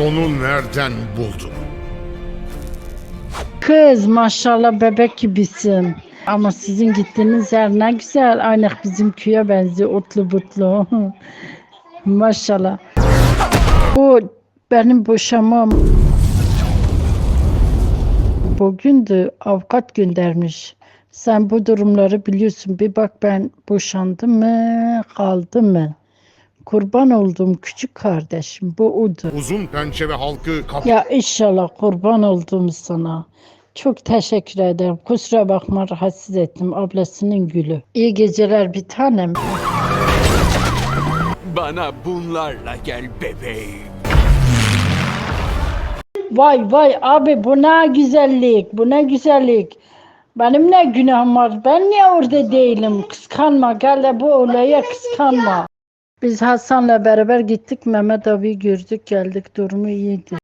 Onu nereden buldun? Kız maşallah bebek gibisin. Ama sizin gittiğiniz yer ne güzel. Aynı bizim köye benziyor. Otlu butlu. maşallah. Bu benim boşamam. Bugündü avukat göndermiş. Sen bu durumları biliyorsun. Bir bak ben boşandım mı kaldı mı? Kurban olduğum küçük kardeşim bu odur. Uzun pençe ve halkı kap Ya inşallah kurban olduğum sana. Çok teşekkür ederim. Kusura bakma rahatsız ettim. Ablasının gülü. İyi geceler bir tanem. Bana bunlarla gel bebeğim. Vay vay abi bu ne güzellik. Bu ne güzellik. Benim ne günahım var? Ben niye orada değilim? Kıskanma. Gel de bu olaya kıskanma. Biz Hasan'la beraber gittik. Mehmet abi gördük geldik. Durumu iyiydi.